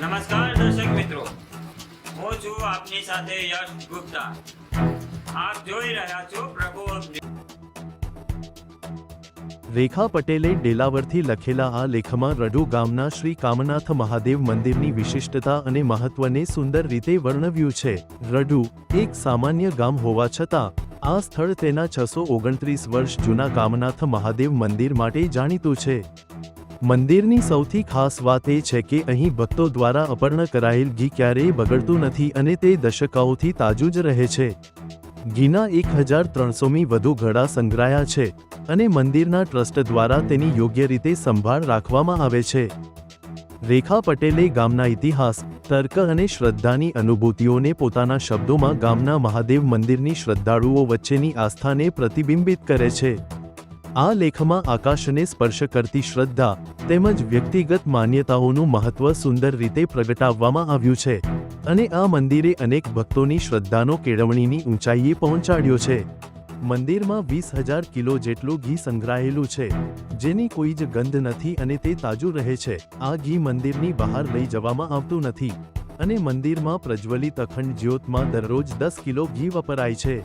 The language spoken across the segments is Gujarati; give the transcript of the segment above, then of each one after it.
નમસ્કાર દર્શક મિત્રો. હું છું આપની સાથે યશ ગુપ્તા. આપ જોઈ રહ્યા છો પ્રભુ રેખા પટેલે ડેલાવરથી લખેલા આ લેખમાં રડુ ગામના શ્રી કામનાથ મહાદેવ મંદિરની વિશિષ્ટતા અને મહત્વને સુંદર રીતે વર્ણવ્યું છે. રડુ એક સામાન્ય ગામ હોવા છતાં આ સ્થળ તેના છસો ઓગણત્રીસ વર્ષ જૂના કામનાથ મહાદેવ મંદિર માટે જાણીતું છે. મંદિરની સૌથી ખાસ વાત એ છે કે અહીં ભક્તો દ્વારા અપર્ણ કરાયેલ ઘી ક્યારેય બગડતું નથી અને તે દશકાઓથી તાજું જ રહે છે. ઘીના એક હજાર ત્રણસોમી વધુ ઘડા સંગ્રહાયા છે અને મંદિરના ટ્રસ્ટ દ્વારા તેની યોગ્ય રીતે સંભાળ રાખવામાં આવે છે. રેખા પટેલે ગામના ઇતિહાસ તર્ક અને શ્રદ્ધાની અનુભૂતિઓને પોતાના શબ્દોમાં ગામના મહાદેવ મંદિરની શ્રદ્ધાળુઓ વચ્ચેની આસ્થાને પ્રતિબિંબિત કરે છે. આ લેખમાં આકાશને સ્પર્શ કરતી શ્રદ્ધા તેમજ વ્યક્તિગત માન્યતાઓનું મહત્વ સુંદર રીતે પ્રગટાવવામાં આવ્યું છે અને આ મંદિરે અનેક ભક્તોની શ્રદ્ધાનો કેળવણીની ઊંચાઈએ પહોંચાડ્યો છે. મંદિરમાં વીસ હજાર કિલો જેટલું ઘી સંગ્રહાયેલું છે, જેની કોઈ જ ગંધ નથી અને તે તાજું રહે છે. આ ઘી મંદિરની બહાર લઈ જવામાં આવતું નથી અને મંદિરમાં પ્રજ્વલિત અખંડ જ્યોતમાં દરરોજ દસ કિલો ઘી વપરાય છે.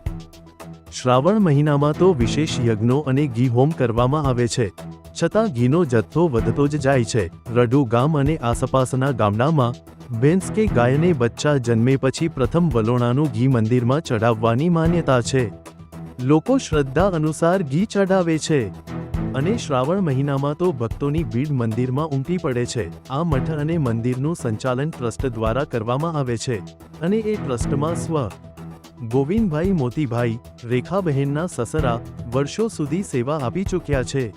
શ્રાવણ મહિનામાં તો વિશેષ યજ્ઞો અને ઘી હોમ કરવામાં આવે છે, છતાં ઘીનો જથ્થો વધતો જ જાય છે. રઢુ ગામ અને આસપાસના ગામડામાં ભેંસ કે ગાયને બચ્ચા જન્મે પછી પ્રથમ વલોણાનું ઘી મંદિરમાં ચઢાવવાની માન્યતા છે. લોકો શ્રદ્ધા અનુસાર ઘી ચઢાવે છે. અને શ્રાવણ મહિનામાં તો ભક્તોની ભીડ મંદિરમાં ઉમટી પડે છે. આ મઠ અને મંદિરનું સંચાલન ટ્રસ્ટ દ્વારા કરવામાં આવે છે. અને એ ટ્રસ્ટમાં સ્વ ગોવિંદભાઈ મોતીભાઈ, રેખાબહેનના સસરા વર્ષો સુધી સેવા આપી ચૂક્યા છે.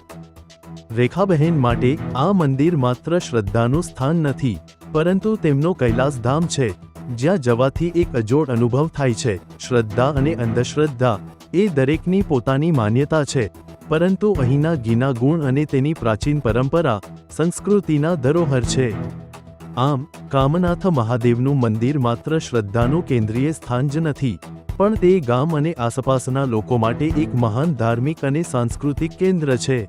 રેખાબહેન માટે આ મંદિર માત્ર શ્રદ્ધાનું સ્થાન નથી, પરંતુ તેમનો કૈલાસધામ છે, જ્યાં જવાથી એક અજોડ અનુભવ થાય છે. શ્રદ્ધા અને અંધશ્રદ્ધા એ દરેકની પોતાની માન્યતા છે. પરંતુ અહીંના ગીના ગુણ અને તેની પ્રાચીન પરંપરા, સંસ્કૃતિના ધરોહર છે. આમ, કામનાથ મહાદેવનું મંદિર માત્ર શ્રદ્ધાનું કેન્દ્રીય સ્થાન જ નથી, પણ તે ગામ અને આસપાસના લોકો માટે એક મહાન ધાર્મિક અને સાંસ્કૃતિક કેન્દ્ર છે.